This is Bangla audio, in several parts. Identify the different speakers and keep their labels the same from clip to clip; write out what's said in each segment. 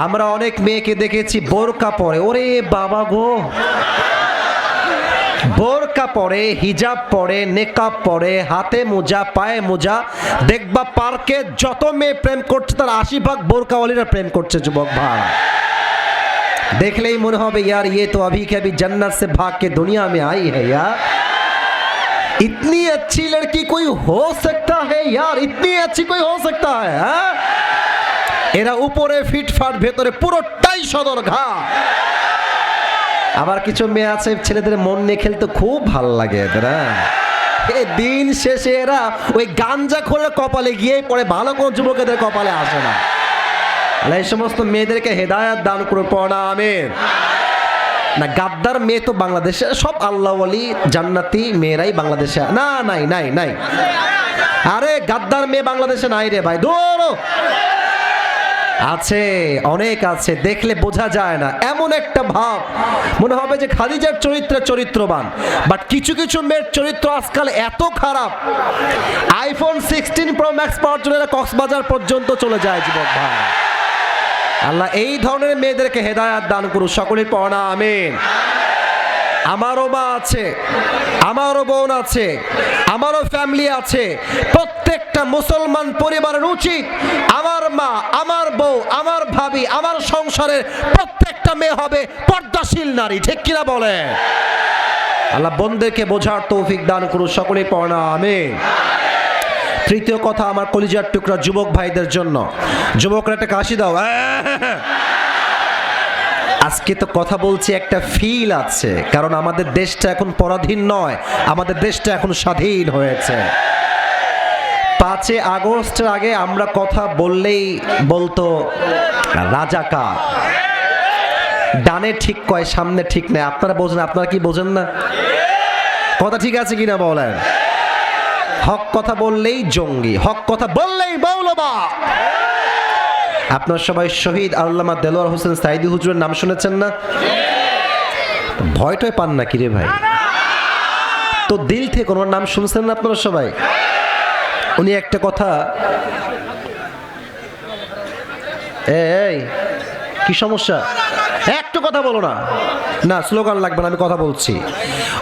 Speaker 1: আমরা অনেক মেয়েকে দেখেছি বোরকা পরে ওরে বাবা গো বোরকা পরে হিজাব পরে নেকাব পরে হাতে মোজা পায়ে মোজা দেখবা পার্কে যত মেয়ে প্রেম করছে তার আশি ভাগ বোরকাওয়ালিরা প্রেম করছে যুবক ভাই देखले ही मन हो यार ये तो अभी के अभी जन्नत से भाग के दुनिया में आई है यार इतनी अच्छी लड़की कोई हो सकता है यार इतनी अच्छी कोई हो सकता है हाँ? এরা উপরে, ফিটফাট, ভেতরে পুরোটাই সদর ঘা আবার কিছু মেয়ে আছে, ছেলেদের মন নিয়ে খেলতে খুব ভালো লাগে এদের হ্যাঁ? দিন শেষে এরা ওই গাঞ্জা খোরের কপালে গিয়েই পড়ে ভালো কোনো যুবকেদের কপালে আসে না। এই সমস্ত মেয়েদেরকে হেদায়াত দান করে পড়া আমের না, গাদ্দার মেয়ে তো বাংলাদেশে, সব আল্লাহ আলী জান্নাতি মেয়েরাই বাংলাদেশে না, নাই নাই নাই। আরে, গাদ্দার মেয়ে বাংলাদেশে নাই রে ভাই দৌড়ো আছে, অনেক আছে, দেখলে বোঝা যায় না, এমন একটা ভাব। মনে হবে যে খাদিজার চরিত্রে চরিত্রবান বাট কিছু কিছু মেয়ের চরিত্র আজকাল এত খারাপ। আইফোন সিক্সটিন প্রো ম্যাক্স পাওয়ার জন্য কক্সবাজার পর্যন্ত চলে যায় জীবন ভাই। আল্লাহ, এই ধরনের মেয়েদেরকে হেদায়াত দান করুন, সকলের পড়া আমিন। আমারও মা আছে, আমারও বোন আছে, আমারও ফ্যামিলি আছে। প্রত্যেকটা মুসলমান পরিবারের উচিত আমার মা, আমার বউ, আমার ভাবি, আমার সংসারের প্রত্যেকটা মেয়ে হবে পর্দাশীল নারী, ঠিক কিনা বলে? আল্লাহ বোনদেরকে বোঝার তৌফিক দান করুন সকলেই পড়া আমি তৃতীয় কথা, আমার কলিজার টুকরা যুবক ভাইদের জন্য। যুবকরা একটা কাশি দাও আহ! আজকে তো কথা বলছি একটা ফিল আছে, কারণ আমাদের দেশটা এখন পরাধীন নয়, আমাদের দেশটা এখন স্বাধীন হয়েছে। পাঁচে আগস্টের আগে আমরা কথা বললেই বলতো রাজাকার ডানে ঠিক কয়, সামনে ঠিক নেই, আপনারা বোঝেন, আপনারা কি বোঝেন না? কথা ঠিক আছে কিনা বলেন? হক কথা বললেই জঙ্গি, হক কথা বললেই মৌলবা আপনার সবাই শহীদ আল্লামা দেলোয়ার হোসেন সাইদি হুজুরের নাম শুনেছেন না? ভয়টয় পান না কিরে ভাই? তো দিল থেকে ওনার নাম শুনছেন না আপনারা সবাই? উনি একটা কথা এই, কি সমস্যা? একটু কথা বলো না। না, স্লোগান লাগবে না, আমি কথা বলছি।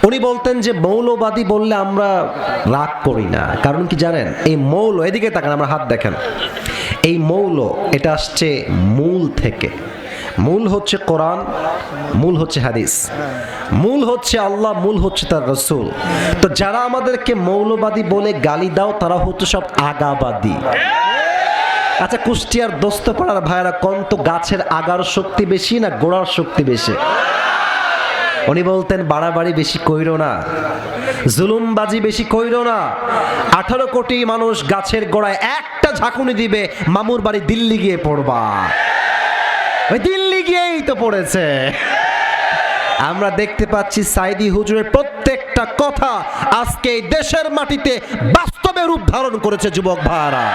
Speaker 1: উনি বলতেন যে, মৌলবাদী বললে আমরা রাগ করি না। কারণ কি জানেন? এই মৌল, এদিকে তাকান, আমার হাত দেখেন। এই মৌল, এটা আসছে মূল থেকে। মূল হচ্ছে কোরআন, মূল হচ্ছে হাদিস। মূল হচ্ছে আল্লাহ, মূল হচ্ছে তার রসুল। তো যারা আমাদেরকে মৌলবাদী বলে গালি দাও, তারা হচ্ছে সব আগাবাদী। আচ্ছা কুষ্টিয়ার দোস্তপাড়ার ভাইরা কোন তো গাছের আগার শক্তি বেশি না গোড়ার শক্তি বেশি? উনি বলতেন, বাড়াবাড়ি বেশি কইরো না। জুলুমবাজি বেশি কইরো না। আঠারো কোটি মানুষ গাছের গোড়ায় একটা ঝাঁকুনি দিবে, মামুর বাড়ি দিল্লি গিয়ে পড়বা। ওই দিল্লি গিয়েই তো পড়েছে। আমরা দেখতে পাচ্ছি সাইদি হুজুরের প্রত্যেকটা কথা আজকে এই দেশের মাটিতে বাস্তবে রূপ ধারণ করেছে যুবক ভাইরা।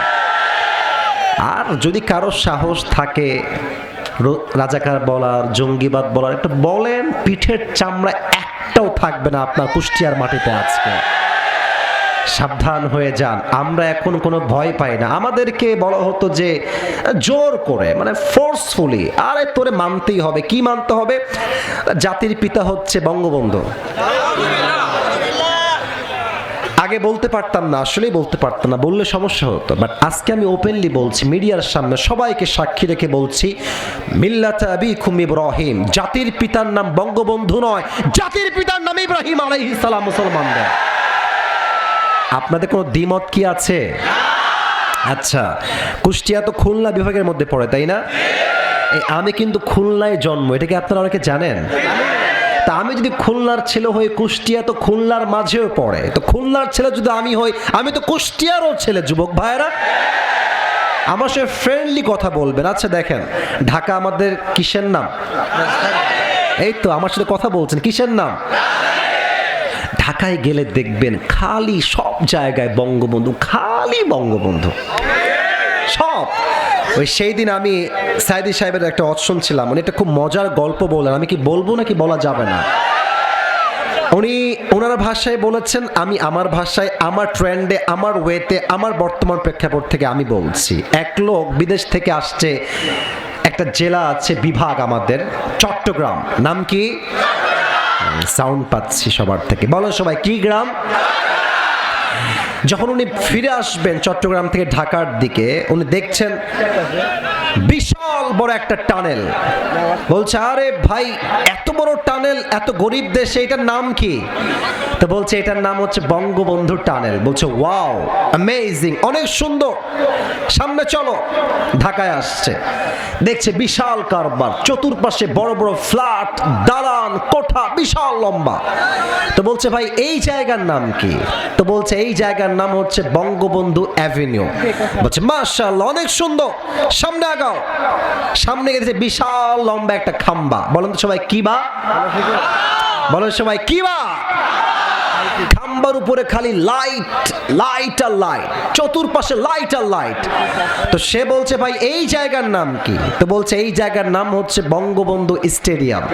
Speaker 1: আর যদি কারও সাহস থাকে রাজাকার বলার, জঙ্গিবাদ বলার, একটা বলেন পিঠের চামড়া একটাও থাকবে না আপনার কুষ্টিয়ার মাটিতে আজকে। সাবধান হয়ে যান, আমরা এখন কোনো ভয় পাই না। আমাদেরকে বলা হতো যে, জোর করে মানে ফোর্সফুলি আরে তোরে মানতেই হবে, কি মানতে হবে? জাতির পিতা হচ্ছে বঙ্গবন্ধু। আগে বলতে পারতাম না, আসলেই বলতে পারতাম না, বললে সমস্যা হতো। বাট আজকে আমি ওপেনলি বলছি, মিডিয়ার সামনে সবাইকে সাক্ষী রেখে বলছি, মিল্লাত আবিকুম ইব্রাহিম, জাতির পিতার নাম বঙ্গবন্ধু নয়, জাতির পিতার নাম ইব্রাহিম আলাইহিস সালাম মুসলমানদের। আপনাদের কোনো দ্বিমত কি আছে? আচ্ছা কুষ্টিয়া তো খুলনা বিভাগের মধ্যে পড়ে, তাই না? আমি কিন্তু খুলনায় জন্ম, এটা কি আপনারা অনেকে জানেন? তা আমি যদি খুলনার ছেলে হই, কুষ্টিয়া তো খুলনার মাঝেও পড়ে। তো খুলনার ছেলে যদি আমি হই, আমি তো কুষ্টিয়ারও ছেলে, যুবক ভাইয়েরা। আমার সে ফ্রেন্ডলি কথা বলবেন। আচ্ছা দেখেন, ঢাকা আমাদের কিসের নাম? এই তো, আমার সাথে কথা বলছেন, কিসের নাম? ঢাকায় গেলে দেখবেন খালি সব জায়গায় বঙ্গবন্ধু, খালি বঙ্গবন্ধু। সব। ওই সেই দিন আমি সাইদি সাহেবের একটা অপশন ছিলাম। উনি একটা খুব মজার গল্প বললেন। আমি কি বলব নাকি বলা যাবে না? উনি ওনার ভাষায় বলেছেন, আমি আমার ভাষায়, আমার ট্রেন্ডে, আমার ওয়েতে, আমার বর্তমান প্রেক্ষাপট থেকে আমি বলছি। এক লোক বিদেশ থেকে আসছে, একটা জেলা আছে বিভাগ আমাদের, চট্টগ্রাম। নাম কি? সাউন্ড পাচ্ছি সবার থেকে। বলো সবাই, কি গ্রাম? যখন উনি ফিরে আসবেন চট্টগ্রাম থেকে ঢাকার দিকে উনি দেখছেন বিশাল বড় একটা টানেল। বলছে, আরে ভাই, এত বড় টানেল, এত গরিব দেশে, এটার নাম কি? তো বলছে, এটার নাম হচ্ছে বঙ্গবন্ধু টানেল। বলছে, ওয়াও অ্যামেজিং অনেক সুন্দর। সামনে চলো, ঢাকায় আসছে। দেখছে বিশাল কারবার, চতুর্পাশে বড় বড় ফ্ল্যাট, দালান, কোঠা, বিশাল লম্বা। তো বলছে, ভাই, এই জায়গার নাম কি? তো বলছে, এই জায়গার নাম হচ্ছে বঙ্গবন্ধু অ্যাভিনিউ। বলছে মার্শাল্লাহ অনেক সুন্দর। সামনে আগাও সামনে গেছে বিশাল লম্বা একটা খাম্বা। বলেন তো সবাই, কি বা? বলেন সবাই, কি বা? খাম্বার উপরে খালি লাইট লাইট আর লাইট চতুর্পাশে লাইট আর লাইট তো সে বলছে, ভাই, এই জায়গার নাম কি? তো বলছে, এই জায়গার নাম হচ্ছে বঙ্গবন্ধু স্টেডিয়াম।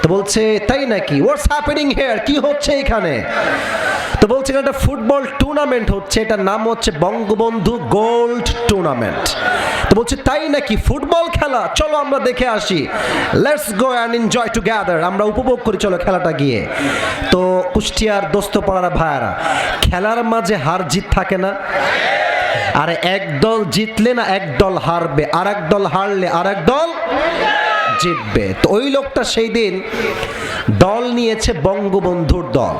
Speaker 1: তো বলছে, তাই নাকি? হোয়াটস হ্যাপেনিং হেয়ার কি হচ্ছে এখানে? তো বলছে একটা ফুটবল টুর্নামেন্ট হচ্ছে। এটার নাম হচ্ছে বঙ্গবন্ধু গোল্ড টুর্নামেন্ট বলছে, তাই নাকি ফুটবল খেলা? চলো আমরা দেখে আসি। Let's go and enjoy together আমরা উপভোগ করি, চলো খেলাটা গিয়ে। তো কুষ্টিয়ার দোস্ত পাড়ারা ভাইয়ারা, খেলার মাঝে হার জিত থাকে না। আর এক দল জিতলে না, এক দল হারবে। আর এক দল হারলে আর এক দল জিতবে। তো ওই লোকটা সেই দিন দল নিয়েছে বঙ্গবন্ধুর দল।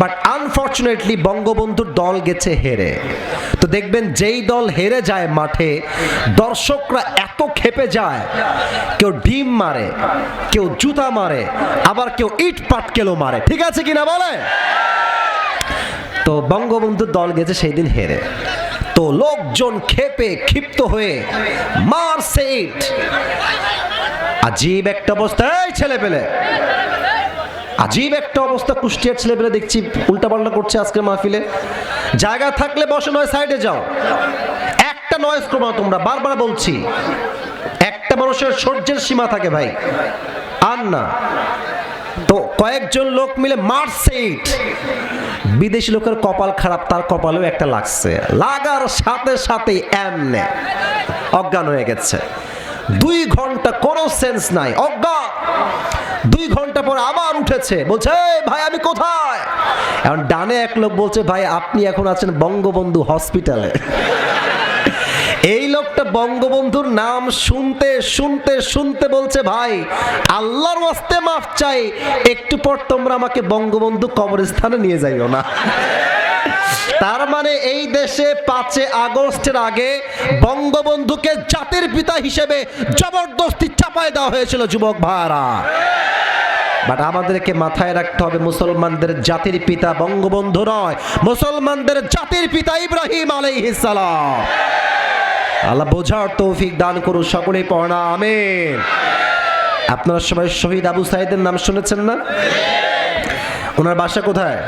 Speaker 1: বাট আনফর্চুনেটলি বঙ্গবন্ধুর দল গেছে হেরে। তো দেখবেন যেই দল হেরে যায় মাঠে, দর্শকরা এত খেপে যায়, কেউ ডিম মারে, কেউ জুতা মারে, আবার কেউ ইট পাটকেলও মারে। ঠিক আছে কিনা বলে তো বঙ্গবন্ধুর দল গেছে সেই দিন হেরে। তো লোকজন খেপে ক্ষিপ্ত হয়ে মারছে ইট। আজীব একটা অবস্থা, এই ছেলে পেলে আজীব একটা অবস্থা, কুষ্টিয়ার ছেলে পেলে দেখছি, উল্টাপাল্টা করছে আজকের মাহফিলে। জায়গা থাকলে বসে, নয়, সাইডে যাও। একটা নয়েজ করব তোমরা, বারবার বলছি। একটা মানুষের সহ্যের সীমা থাকে ভাই। আর না। তো কয়েকজন লোক মিলে মারছে ইট। বিদেশি লোকের কপাল খারাপ, তার কপালেও একটা লাগছে। লাগার সাথে সাথে এমনে। অজ্ঞান হয়ে গেছে। দুই ঘণ্টা কোনো সেন্স নাই। অজ্ঞান দুই ঘণ্টা পর আবার উঠেছে। বলছে ভাই, আমি কোথায়? এখন ডানে এক লোক বলছে, ভাই, আপনি এখন আছেন বঙ্গবন্ধু হসপিটালে এই লোকটা বঙ্গবন্ধুর নাম শুনতে শুনতে শুনতে বলছে, ভাই, আল্লাহর ওয়াস্তে মাফ চাই। একটু পর তোমরা আমাকে বঙ্গবন্ধু কবরস্থানে নিয়ে যাইও না। তার মানে এই দেশে পাঁচে আগস্টের আগে বঙ্গবন্ধুকে জাতির পিতা হিসেবে জবরদস্তি চাপায় দেওয়া হয়েছিল যুবক ভাইরা। বাট আমাদেরকে মাথায় রাখতে হবে, মুসলমানদের জাতির পিতা বঙ্গবন্ধু নয়, মুসলমানদের জাতির পিতা ইব্রাহিম আলাইহিস সালাম। আল্লাহ বোঝার তৌফিক দান করুন সকলেই, পড়া, আমিন। আপনারা সবাই শহীদ আবু সাইদের নাম শুনেছেন না? ওনার বাসা কোথায়?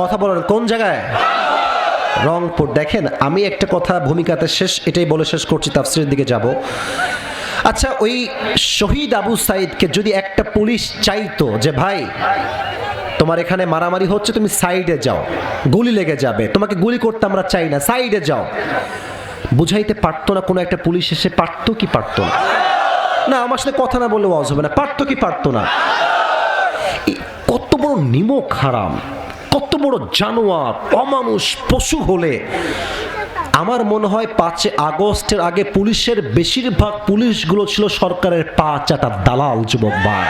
Speaker 1: কথা বলেন কোন জায়গায়? রংপুর। দেখেন, আমি একটা কথা ভূমিকাতে শেষ, এটাই বলে শেষ করছি, তাফসিরের দিকে যাব। আচ্ছা ওই শহীদ আবু সাইদকে যদি একটা পুলিশ চাইতো যে, ভাই, তোমার এখানে মারামারি হচ্ছে, তুমি সাইডে যাও, গুলি লেগে যাবে, তোমাকে গুলি করতে আমরা চাই না, সাইডে যাও। বুঝাইতে পারতো না কোনো একটা পুলিশ এসে, পারতো কি পারতো না? না, আমার সাথে কথা না বললে ওয়াজ হবে না, পারতো কি পারতো না? কত বড় নিমক হারাম। কত বড় জানোয়ার, অমানুষ, পশু হলে আমার মনে হয় পাঁচে আগস্টের আগে পুলিশের বেশিরভাগ পুলিশগুলো ছিল সরকারের পা চাটার দালাল যুবক ভাই।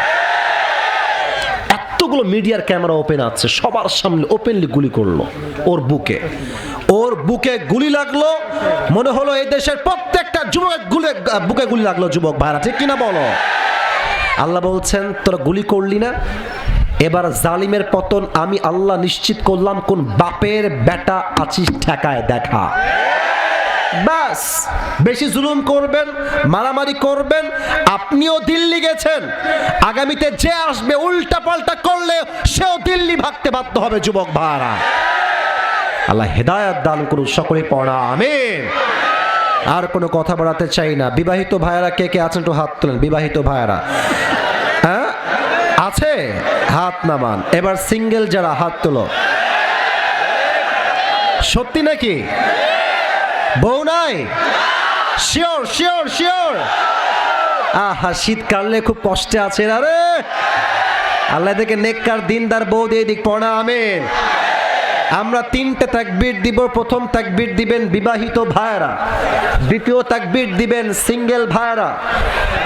Speaker 1: এতগুলো মিডিয়ার ক্যামেরা ওপেন আছে, সবার সামনে ওপেনলি গুলি করল ওর বুকে। ওর বুকে গুলি লাগল, মনে হলো এই দেশের প্রত্যেকটা যুবক গুলে, বুকে গুলি লাগল যুবক ভাইরা, ঠিক কিনা বলো? আল্লাহ বলছেন, তোরা গুলি করলি না এবার জালিমের পতন আমি আল্লাহ নিশ্চিত করলাম কোন বাপের বেটা আছিস ঠেকায় দেখা। ব্যাস, বেশি জুলুম করবেন, মারামারি করবেন, আপনিও দিল্লি গেছেন। আগামীতে যে আসবে উল্টা পাল্টা করলে সেও দিল্লি ভাগতে বাধ্য হবে, যুবক ভাড়া আল্লাহ হেদায়াত দান করুন সকলে পড়া, আমিন। আর কোনো কথা বাড়াতে চাই না। বিবাহিত ভাইয়ারা কে কে আছেন একটু হাত তোলেন, বিবাহিত ভাইয়ারা হ্যাঁ? আছে? হাত নামান। এবার সিঙ্গেল যারা, হাত তোলো। সত্যি নাকি? বউ নাই? শিওর শিওর শিওর আহা শীত কাটলে খুব কষ্টে আছে আরে আল্লাহ থেকে নেককার, দিনদার বউ দিয়ে দিক পড়া, আমিন। আমরা তিনটে তাকবীর দিব, প্রথম তাকবীর দিবেন বিবাহিত ভাইরা দ্বিতীয় তাকবীর দিবেন সিঙ্গেল ভাইরা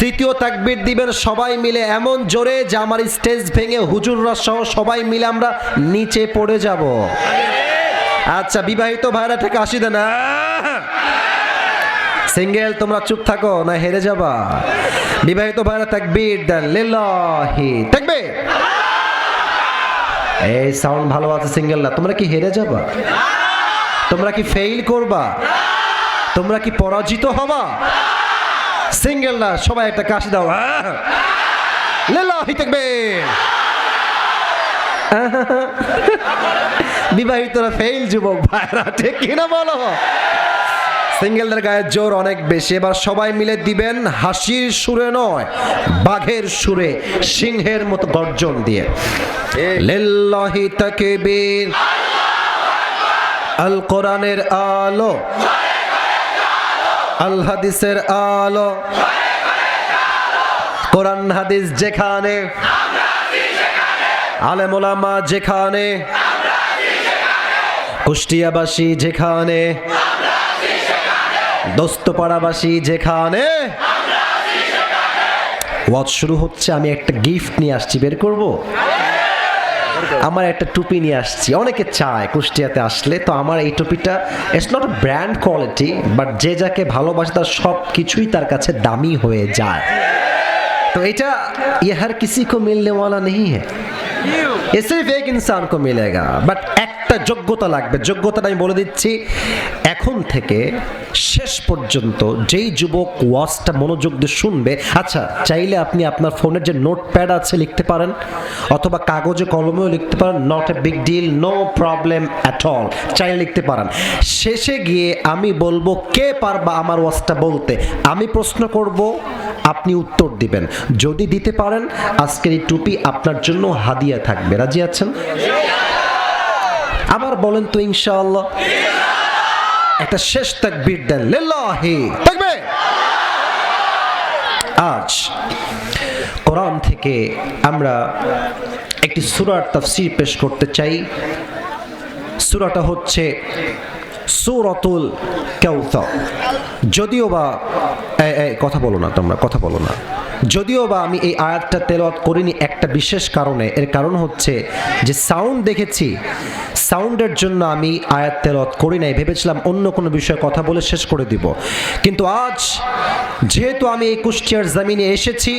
Speaker 1: তৃতীয় তাকবীর দিবেন সবাই মিলে এমন জোরে যে আমার স্টেজ ভেঙে হুজুররা সহ সবাই মিলে আমরা নিচে পড়ে যাব। আচ্ছা বিবাহিত ভাইরা থেকে আসি দেন সিঙ্গেল, তোমরা চুপ থাকো, না হেরে যাবা। বিবাহিত ভাইরা তাকবীর দেন, লিল্লাহি, তাকবীর। এই সাউন্ড ভালো আছে, সিঙ্গেল না। তোমরা কি হেরে যাবা? তোমরা কি ফেইল করবা? তোমরা কি পরাজিত হবা? সিঙ্গেল না, সবাই একটা কাশি দাও। আহ! লিল্লাহি তাকবীর। বিবাহিতরা ফেইল যুবক ভাইরা ঠিক কিনা বলো? সিঙ্গেলদের গায়ের জোর অনেক বেশি। এবার সবাই মিলে দিবেন হাসির সুরে নয়, বাঘের সুরে, সিংহের মতো গর্জন দিয়ে। আল কোরআনের আলো। আল হাদিসের আলো। কোরআন হাদিস যেখানে। আলেমোলামা যেখানে। কুষ্টিয়াবাসী যেখানে। দোস্তপাড়াবাসী যেখানে ওয়াজ শুরু হচ্ছে আমি একটা গিফট নিয়ে আসছি বের করব আমার একটা টুপি নিয়ে আসছি অনেকে চায় কুষ্টিয়াতে আসলে তো আমার এই টুপিটা it's not brand quality but যে যাকে ভালোবাসে তার সব কিছুই তার কাছে দামি হয়ে যায় तो এটা ये हर किसी को मिलने वाला नहीं है ये सिर्फ एक इंसान को मिलेगा বাট একটা যোগ্যতা লাগবে। যোগ্যতাটা আমি বলে দিচ্ছি, এখন থেকে শেষ পর্যন্ত যেই যুবক ওয়াজটা মনোযোগ দিয়ে শুনবে আচ্ছা চাইলে আপনি আপনার ফোনের যে নোটপ্যাড আছে লিখতে পারেন, অথবা কাগজে কলমেও লিখতে পারেন not a big deal no problem at all চাইলে লিখতে পারেন। শেষে গিয়ে আমি বলব, কে পারবা আমার ওয়াজটা বলতে? আমি প্রশ্ন করব, আপনি উত্তর দিবেন। যদি দিতে পারেন, আজকের এই টুপি আপনার জন্য হাদিয়া থাকবে। রাজি আছেন? আবার বলেন তো ইনশাআল্লাহ। একটা শেষ তাকবীর দেন লিল্লাহি। তাকবীর। আজ কোরআন থেকে আমরা একটি সূরার তাফসীর পেশ করতে চাই। সূরাটা হচ্ছে সূরাতুল কাউসার। যদিও বা কথা বলো না তোমরা কথা বলো না। যদিও বা আমি এই আয়াতটা তেলাওয়াত করিনি একটা বিশেষ কারণে এর কারণ হচ্ছে যে সাউন্ড দেখেছি সাউন্ডের জন্য আমি আয়াত তেলাওয়াত করি নাই। ভেবেছিলাম অন্য কোনো বিষয়ে কথা বলে শেষ করে দিব। কিন্তু আজ যেহেতু আমি এই কুষ্টিয়ার জামিনে এসেছি,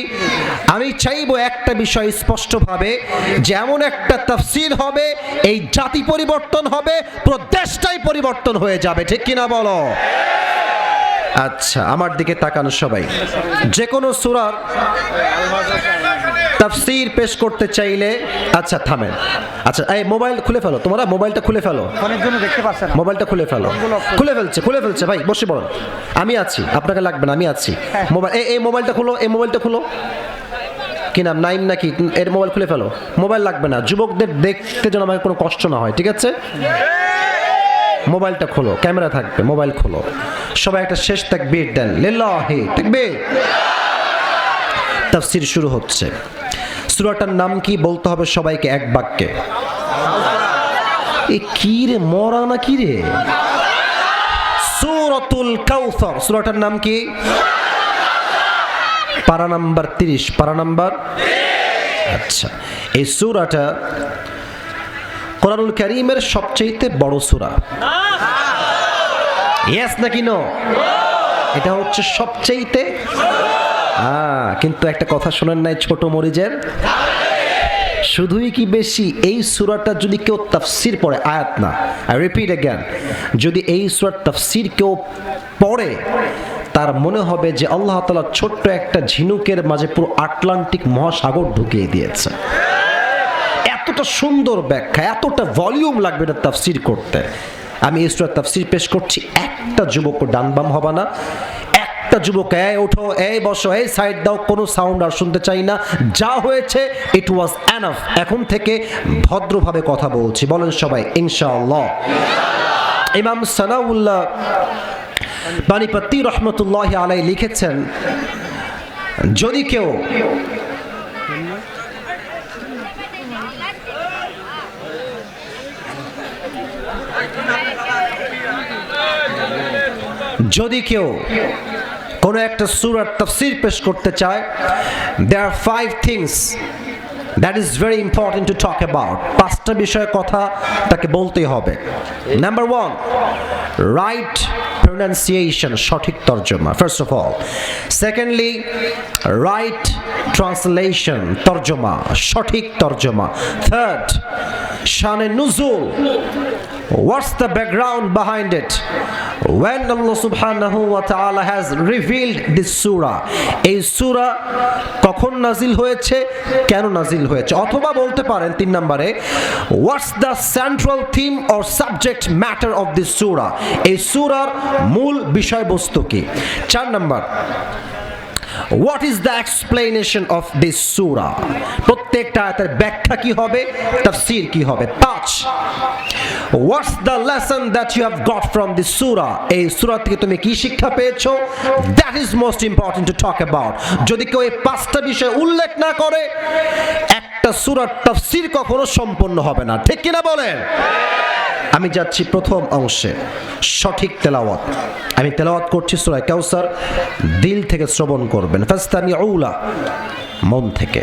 Speaker 1: আমি চাইব একটা বিষয় স্পষ্টভাবে যে এমন একটা তাফসির হবে, এই জাতি পরিবর্তন হবে, পুরো দেশটাই পরিবর্তন হয়ে যাবে। ঠিক কিনা বলো? আচ্ছা আমার দিকে তাকানো সবাই। যে কোনো সুরার তাফসির পেশ করতে চাইলে আচ্ছা থামেন। আচ্ছা এই মোবাইল খুলে ফেলো। তোমরা মোবাইলটা খুলে ফেলো।
Speaker 2: দেখতে পাচ্ছেন না।
Speaker 1: মোবাইলটা খুলে ফেলো। খুলে ফেলছে খুলে ফেলছে। ভাই বসে পড়ুন আমি আছি। আপনাকে লাগবে না আমি আছি। মোবাইল এই এই মোবাইলটা খুলো এই মোবাইলটা খুলো। কি নাম? নাইম নাকি? এর মোবাইল খুলে ফেলো। মোবাইল লাগবে না। যুবকদের দেখতে যেন আমাকে কোনো কষ্ট না হয় ঠিক আছে? মোবাইলটা খোলো ক্যামেরা থাকবে মোবাইল খোলো। সবাই একটা শেষ তাকবীর দেন। লিল্লাহি তাকবীর। তাফসীর শুরু হচ্ছে। সূরাটার নাম কি বলতে হবে সবাইকে এক বাক্যে? এ কি রে মরা না কি রে? সূরাতুল কাউসার, সূরাটার নাম কি? পারা নাম্বার তিরিশ, পারা নাম্বার আচ্ছা এই সূরাটা কোরআনুল কারীমের সবচেয়ে বড় সূরা। ইয়েস নাকি নো এটা হচ্ছে সবচেয়েতে হ্যাঁ কিন্তু একটা কথা শোনেন নাই ছোট মরিজের শুধুই কি বেশি এই সুরাটা যদি কেউ তাফসির পড়ে, আয়াত না। আই রিপিট অ্যাগেন যদি এই সুরার তাফসির কেউ পড়ে, তার মনে হবে যে আল্লাহ তালা ছোট্ট একটা ঝিনুকের মাঝে পুরো আটলান্টিক মহাসাগর ঢুকিয়ে দিয়েছে। এতটা সুন্দর ব্যাখ্যা, এতটা ভলিউম লাগবে এটা তাফসির করতে। আমি এই সুরার তাফসির পেশ করছি, একটা যুবক ডান বাম হবে না। একটা যুবক এই ওঠো এই বসো, এই সাইড দাও, কোনো সাউন্ড আর শুনতে চাই না। যা হয়েছে ইট ওয়াজ এনাফ এখন থেকে ভদ্রভাবে কথা বলছি। বলেন সবাই, ইনশাআল্লাহ। ইমাম সানাউল্লাহ বাণীপতি রহমতুল্লাহ আলাই লিখেছেন, যদি কেউ যদি কেউ কোনো একটা সুরার তফসির পেশ করতে চায় they are five things that is very important to talk about পাঁচটা বিষয়ে কথা তাকে বলতেই হবে। নাম্বার ওয়ান রাইট প্রনাউন্সিয়েশন সঠিক তর্জমা first of all secondly right translation তর্জমা, সঠিক তর্জমা। থার্ড শানে নুজুল, What's the background behind it? When Allah subhanahu wa ta'ala has revealed this surah, এই surah কখন নাজিল হয়েছে কেন নাজিল হয়েছে? অথবা বলতে পারেন তিন নম্বরে what's the central theme or subject matter of this surah? এই সুরার মূল বিষয়বস্তু কি? চার নম্বর what is the explanation of this সুরা প্রত্যেকটা আয়াতের ব্যাখ্যা কি হবে? তাফসীর কি হবে? পাঁচ। What's the lesson that you have got from this সুরা এই সুরা থেকে তুমি কি শিক্ষা পেয়েছ? That is most important to talk about যদি কেউ এই পাঁচটা বিষয় উল্লেখ না করে, একটা সুরার তাফসীর কখনো সম্পন্ন হবে না। ঠিক কিনা বলেন? আমি যাচ্ছি প্রথম অংশে। সঠিক তেলাওয়াত। আমি তেলাওয়াত করছি সূরা কাউসার। দিল থেকে শ্রবণ করবেন। ফাস্তামিউলা। মন থেকে।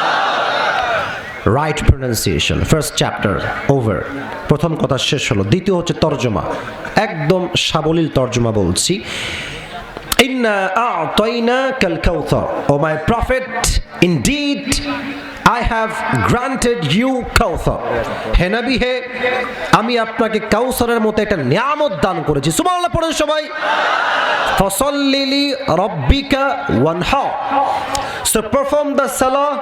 Speaker 1: Right pronunciation first chapter over প্রথম কথা শেষ হলো। দ্বিতীয় হচ্ছে তর্জমা। একদম সাবলীল তর্জমা বলছি। ইন্না আ'তাইনাকা আল-কাউসার O my prophet, indeed, I have granted you কাউসার হে নবী, হে, আমি আপনাকে কাউসারের মতো একটা নিয়ামত দান করেছি। সুবহানাল্লাহ, পড়েন সবাই। ফসল্লিলি রব্বিকা ওয়ানহা। So perform the Salah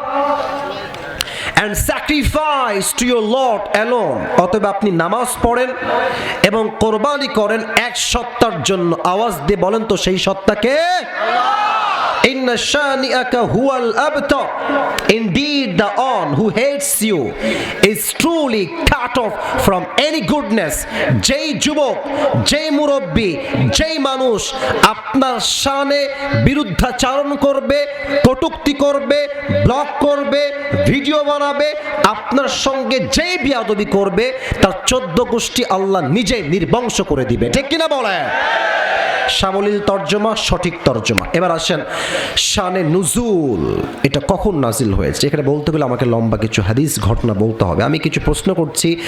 Speaker 1: and sacrifice to your lord alone অতএব আপনি নামাজ পড়েন এবং কোরবানি করেন এক সত্তার জন্য। আওয়াজ দিয়ে বলেন তো সেই সত্তাকে? inna shani'aka huwal abtar. Indeed, the one who hates you is truly cut off from any goodness. যেই যুবক যেই মুরব্বী যেই মানুষ আপনার শানে বিরুদ্ধাচারণ করবে কটুক্তি করবে ব্লগ করবে ভিডিও বানাবে আপনার সঙ্গে যেই বিয়াদবি করবে তার চোদ্দ গোষ্ঠী আল্লাহ নিজে নির্বংশ করে দিবে ঠিক কিনা বলেন সাবলীল তর্জমা সঠিক তর্জমা এবার আসেন শানে নুজুল। এটা কখন নাজিল হয়েছে? এখানে বলতে গেলে আমাকে লম্বা কিছু হাদিস ঘটনা বলতে হবে। আমি কিছু প্রশ্ন করছি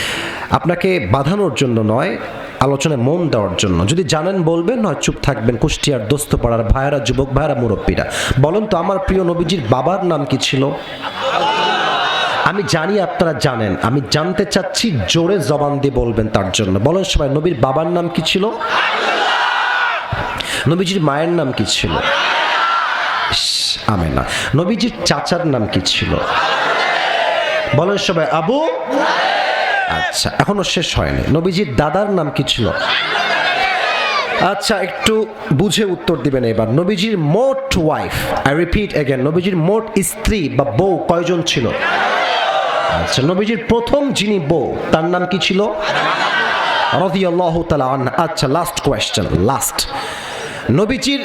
Speaker 1: আপনাকে বাঁধানোর জন্য নয়, আলোচনায় মন দেওয়ার জন্য। যদি জানেন বলবেন, নয় চুপ থাকবেন, কুষ্টিয়ার দোস্ত পাড়ার ভাইয়েরা, যুবক ভাইয়েরা, মুরব্বীরা। বলেন তো, আমার প্রিয় নবীজির বাবার নাম কি ছিল? আমি জানি আপনারা জানেন। আমি জানতে চাচ্ছি, জোরে জবান দিয়ে বলবেন তার জন্য। বলেন সবাই, নবীর বাবার নাম কি ছিল? নবীজির মায়ের নাম কি ছিল? আমি না। নবীজির চাচার নাম কি ছিল? বলেন সবাই, আবু? আচ্ছা এখনও শেষ হয়নি। নবীজির দাদার নাম কি ছিল? আচ্ছা একটু বুঝে উত্তর দিবেন এবার। নবীজির মোট ওয়াইফ আই রিপিট এগেন নবীজির মোট স্ত্রী বা বউ কয়জন ছিল? আচ্ছা নবীজির প্রথম যিনি বউ, তার নাম কি ছিল? আচ্ছা লাস্ট কোয়েশ্চেন লাস্ট নবীজির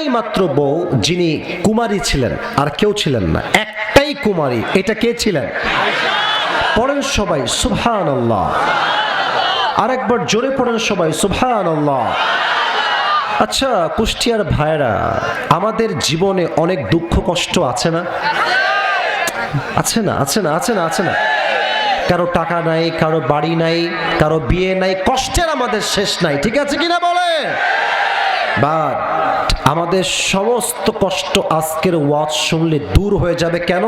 Speaker 1: একটাই মাত্র বউ, যিনি কুমারী ছিলেন, আর কেউ ছিলেন না। একটাই কুমারী, এটা কে ছিলেন? পড়েন সবাই সুবহান আল্লাহ আরেকবার জোরে পড়েন সবাই সুবহান আল্লাহ আচ্ছা কুষ্টিয়ার ভাইরা আমাদের জীবনে অনেক দুঃখ, কষ্ট আছে না? আছে না আছে না আছে না আছে না। কারও টাকা নাই, কারও বাড়ি নাই, কারও বিয়ে নাই, কষ্টের আমাদের শেষ নাই, ঠিক আছে কিনা বলে বাট আমাদের সমস্ত কষ্ট আজকের ওয়াজ শুনলে দূর হয়ে যাবে কেন?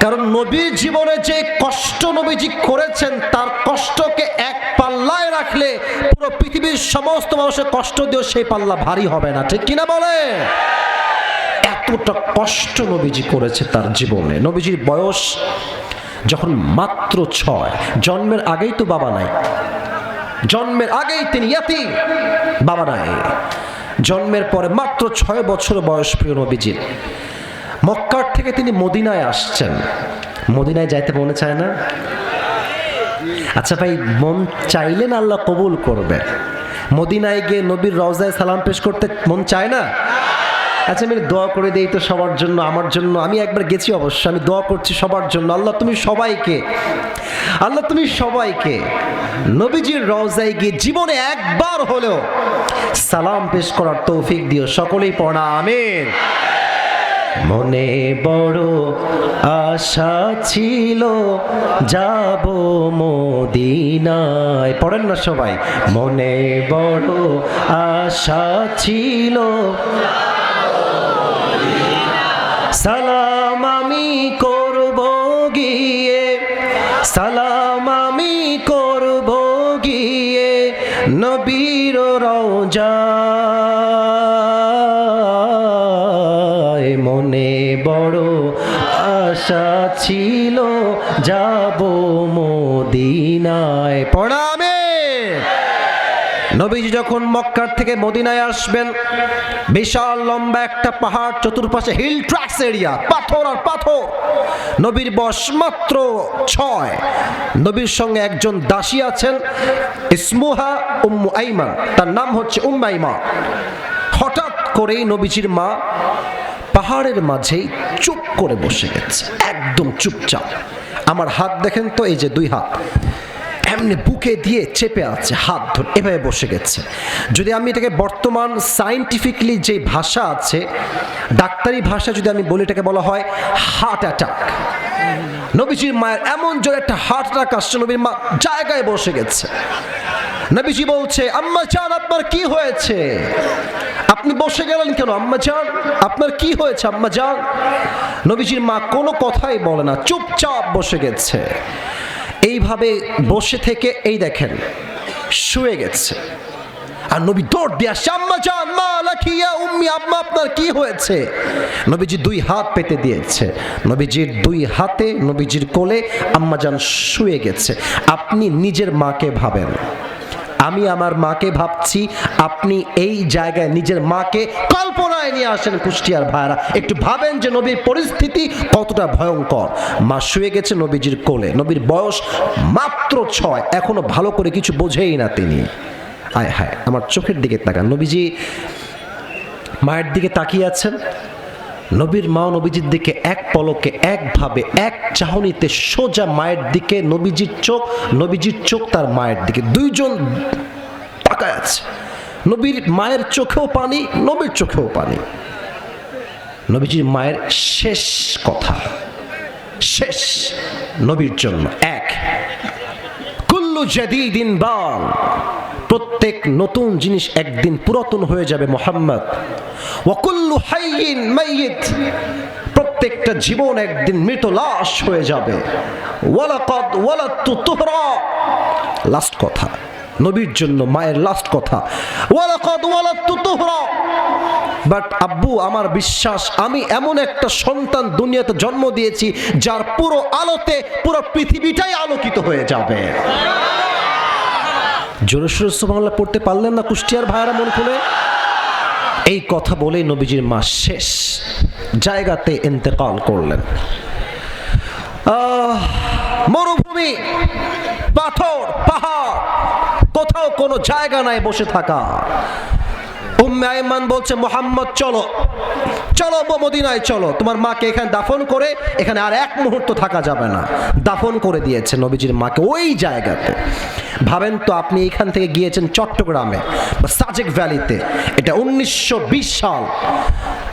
Speaker 1: কারণ নবীর জীবনে যে কষ্ট নবীজি করেছেন, তার কষ্টকে এক পাল্লায় রাখলে পুরো পৃথিবীর সমস্ত মানুষের কষ্ট দিয়েও সেই পাল্লা ভারী হবে না। ঠিক কিনা বলে? এতটা কষ্ট নবীজি করেছে তার জীবনে। নবীজির বয়স যখন মাত্র ছয়, জন্মের আগেই তো বাবা নাই। জন্মের আগেই তিনি বাবা নাই। জন্মের পরে মাত্র ছয় বছর বয়স প্রিয় নবীজির। মক্কার থেকে তিনি মদিনায় আসছেন। মদিনায় যাইতে মনে চায় না? আচ্ছা ভাই, মন চাইলেন আল্লাহ কবুল করবে? মদিনায় গিয়ে নবীর রওজায় সালাম পেশ করতে মন চায় না? আচ্ছা আমি দোয়া করে দিই তো সবার জন্য, আমার জন্য। আমি একবার গেছি অবশ্য, আমি দোয়া করছি সবার জন্য। আল্লাহ, তুমি সবাইকে, আল্লাহ, তুমি সবাইকে নবীজির রওজায় গিয়ে জীবনে একবার হলেও সালাম পেশ করার তৌফিক দিও। সকলেই পড়া, আমিন। মনে বড় আশা ছিল, যাব মদিনায়। পড়েন না সবাই। মনে বড় আশা ছিল সালাম আমি করব গিয়ে, সালাম আমি করব গিয়ে নবীর রওজায় মনে বড় আশা ছিল, যাব মদিনায়। পড়ামে নবীজি যখন মক্কার থেকে মদিনায় আসবেন, বিশাল লম্বা একটা পাহাড় চতুর্পাশে হিল ট্র্যাক্স এরিয়া পাথর আর পাথর। নবীর বয়স মাত্র ছয়। নবীর সঙ্গে একজন দাসী আছেন, ইসমুহা উম্মু আইমান তার নাম হচ্ছে উম্মাইমা হঠাৎ করেই নবীজির মা পাহাড়ের মাঝেই চুপ করে বসে গেছে, একদম চুপচাপ। আমার হাত দেখেন তো, এই যে দুই হাত। এমনি বুকে দিয়ে চেপে আছে, হাত ধরে এভাবে বসে গেছে। যদি আমি এটাকে বর্তমান সায়েন্টিফিকলি যে ভাষা আছে, ডাক্তারি ভাষা যদি আমি বলি, এটাকে বলা হয় হার্ট অ্যাটাক নবীজির মায়ের এমন জোরে একটা হার্ট অ্যাটাক আসছে, নবীর মা জায়গায় বসে গেছে। নবীজি বলছে, আম্মা চান আপনার কি হয়েছে? আপনি বসে গেলেন কেন? আম্মা যান আপনার কি হয়েছে, আম্মা যান নবীজির মা কোনো কথাই বলে না, চুপচাপ বসে গেছে। এইভাবে বসে থেকে এই দেখেন, শুয়ে গেছে। আর নবী দৌড় দিয়া আম্মা লাখিয়া উম্মি, আম্মা, আপনার কি হয়েছে? নবীজি দুই হাত পেতে দিয়েছে। নবীজির দুই হাতে, নবীজির কোলে আম্মা যান শুয়ে গেছে। আপনি নিজের মাকে ভাবেন। আমি আমার মাকে ভাবছি, আপনি এই জায়গায় নিজের মাকে কল্পনায় নিয়ে আসেন কুষ্টিয়ার ভাইরা? একটু ভাবেন যে নবীর পরিস্থিতি কতটা ভয়ঙ্কর। মা শুয়ে গেছে নবীজির কোলে। নবীর বয়স মাত্র ছয়। এখনও ভালো করে কিছু বোঝেই না তিনি। আয় হায়, আমার চোখের দিকে তাকান। নবীজি মায়ের দিকে তাকিয়ে আছেন। নবীর মা নবীজির দিকে এক পলকে একভাবে এক চাহনিতে সোজা মায়ের দিকে নবীজির চোখ নবীজির চোখ তার মায়ের দিকে। দুইজন তাকায় আছে। নবীর মায়ের চোখেও পানি, নবীর চোখেও পানি। নবীজির মায়ের শেষ কথা, শেষ নবীর জন্য এক। কুল্লু জাদিদিন বাল প্রত্যেক নতুন জিনিস একদিন পুরাতন হয়ে যাবে মোহাম্মদ। ওয়াকুল্লু হাইয়িন মাইয়িত প্রত্যেকটা জীবন একদিন মৃত লাশ হয়ে যাবে। ওয়ালাকাদ ওয়ালাতু তুহরা। লাস্ট কথা। নবীর জন্য মায়ের লাস্ট কথা। বাট আব্বু, আমার বিশ্বাস, আমি এমন একটা সন্তান দুনিয়াতে জন্ম দিয়েছি, যার পুরো আলোতে, পুরো পৃথিবীটাই আলোকিত হয়ে যাবে। জোরে সোরে পড়তে পারলেন না কুষ্টিয়ার ভাইয়ারা মন খুলে? এই কথা বলেই নবীজির মা শেষ জায়গাতে ইন্তেকাল করলেন। মরুভূমি, পাথর, পাহাড় কোনো জায়গা নাই বসে থাকা। উম্মে আইমান বলছে, মোহাম্মদ, চলো। চলো মদিনায়, চলো। তোমার মাকে এখানে দাফন করে, এখানে আর এক মুহূর্ত থাকা যাবে না। দাফন করে দিয়েছে নবীজির মাকে ওই জায়গাতে। ভাবেন তো আপনি এখান থেকে গিয়েছেন চট্টগ্রামে, বা সাজেক ভ্যালিতে। এটা উনিশশো বিশ সাল।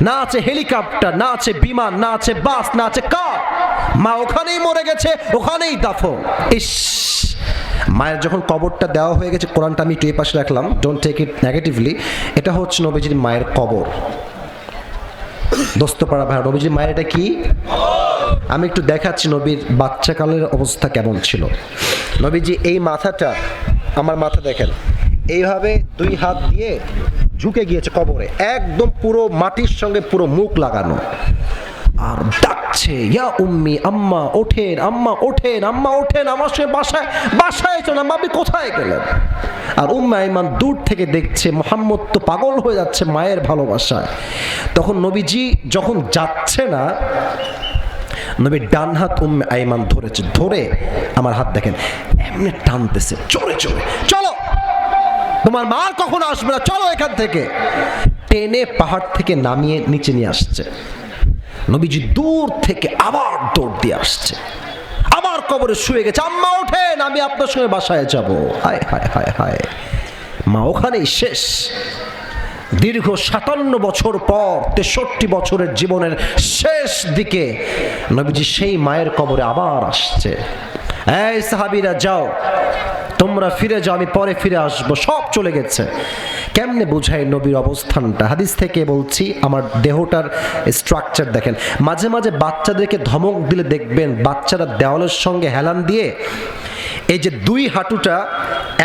Speaker 1: না আছে হেলিকপ্টার, না আছে বিমান, না আছে বাস, না আছে কার। মা ওখানেই মরে গেছে, ওখানেই দাফন। ইস মায়ের যখন কবরটা দেওয়া হয়ে গেছে, কোরআনটা আমি এই পাশে রাখলাম ডোন্ট টেক ইট নেগেটিভলি এটা হচ্ছে নবীজির মায়ের কবর। দোস্তপাড়া ভাই, নবীজির মায়ের এটা কি? আমি একটু দেখাচ্ছি নবীর বাচ্চাকালের অবস্থা কেমন ছিল। নবীজি, এই মাথাটা, আমার মাথা দেখেন, এইভাবে দুই হাত দিয়ে ঝুঁকে গিয়েছে কবরে, একদম পুরো মাটির সঙ্গে পুরো মুখ লাগানো। আর ডাকছে ইয়া উম্মি, আম্মা, ওঠেন আম্মা ওঠেন আম্মা, ওঠেন আমার সঙ্গে বাসায় বাসায় চলেন আম্মা, আপনি কোথায় গেলেন? আর উম্মা ইমান দূর থেকে দেখছে, মোহাম্মদ তো পাগল হয়ে যাচ্ছে মায়ের ভালোবাসায়। তখন নবীজি যখন যাচ্ছে না নবী ডান হাত উম্মে আইমান ধরেছে, ধরে আমার হাত দেখেন, এমনি টানতেছে চলে চলে চলো, তোমার মা কখনো আসবে না, চলো এখান থেকে। টেনে পাহাড় থেকে নামিয়ে নিচে নিয়ে আসছে। নবীজি দূর থেকে আবার দৌড় দিয়ে আসছে। আবার কবরে শুয়ে গেছে, আম্মা, ওঠেন, আমি আপনার সঙ্গে বাসায় যাব। হায় হায় হায় হায়। মা, ওখানেই শেষ। দীর্ঘ সাতান্ন বছর পর, তেষট্টি বছরের জীবনের শেষ দিকে নবীজি সেই মায়ের কবরে আবার আসছে। এই সাহাবিরা, যাও। তোমরা ফিরে যাও, আমি পরে ফিরে আসব। সব চলে গেছে। কেমনে বোঝায় নবীর অবস্থানটা? হাদিস থেকে বলছি, আমার দেহটার স্ট্রাকচার দেখেন। মাঝে মাঝে বাচ্চাদেরকে ধমক দিলে দেখবেন বাচ্চারা দেওয়ালের সঙ্গে হেলান দিয়ে এই যে দুই হাঁটুটা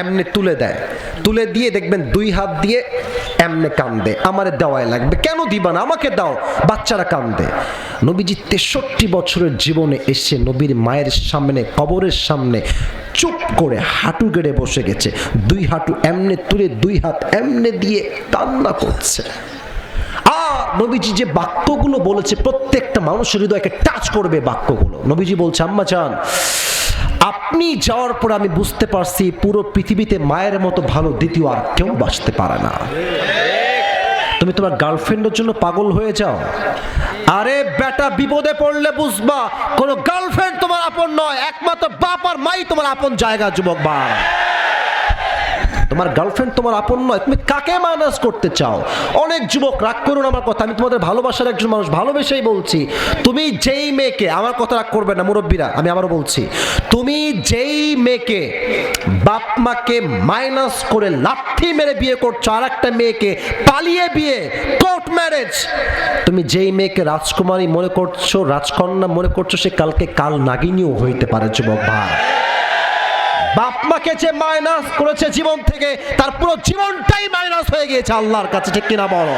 Speaker 1: এমনি তুলে দেয়। তুলে দিয়ে দেখবেন দুই হাত দিয়ে এমনে কান্দে, আমারে দেওয়াই লাগবে। কেন দিবা না? আমাকে দাও। বাচ্চারা কান্দে। নবীজি তেষট্টি বছরের জীবনে এসে নবীর মায়ের সামনে, কবরের সামনে চুপ করে হাঁটু গেড়ে বসে গেছে। দুই হাঁটু এমনে তুলে, দুই হাত এমনে দিয়ে কান্না করছে। আর নবীজি যে বাক্যগুলো বলেছে, প্রত্যেকটা মানুষের হৃদয়কে টাচ করবে বাক্যগুলো। নবীজি বলছে, আম্মা চান আপনি যাওয়ার পর আমি বুঝতে পারছি পুরো পৃথিবীতে মায়ের মতো ভালো দ্বিতীয় আর কেউ বাঁচতে পারে না। তুমি তোমার গার্লফ্রেন্ডের জন্য পাগল হয়ে যাও। আরে বেটা, বিপদে পড়লে বুঝবা, কোনো গার্লফ্রেন্ড তোমার আপন নয়, একমাত্র বাপ আর মাই তোমার আপন জায়গা, যুবক বা তোমার গার্লফ্রেন্ড তোমার আপন নয়, তুমি কাকে মাইনাস করতে চাও? অনেক যুবক রাগ করুন আমার কথা, আমি তোমাদের ভালোবাসার একজন মানুষ, ভালোবেসেই বলছি, তুমি যেই মেয়েকে, আমার কথা রাগ করবে না, মুরব্বীরা, আমি আবারও বলছি, তুমি যেই মেয়েকে বাপ মাকে মাইনাস করে লাথি মেরে বিয়ে করছ আর একটা মেয়েকে পালিয়ে বিয়ে কোর্ট ম্যারেজ তুমি যেই মেয়েকে রাজকুমারী মনে করছ, রাজকন্যা মনে করছ, সে কালকে কাল নাগিনীও হইতে পারে, যুবক ভাই। বাপ মাকে যে মাইনাস করেছে জীবন থেকে, তার পুরো জীবনটাই মাইনাস হয়ে গিয়েছে আল্লাহর কাছে, ঠিক কিনা বলো?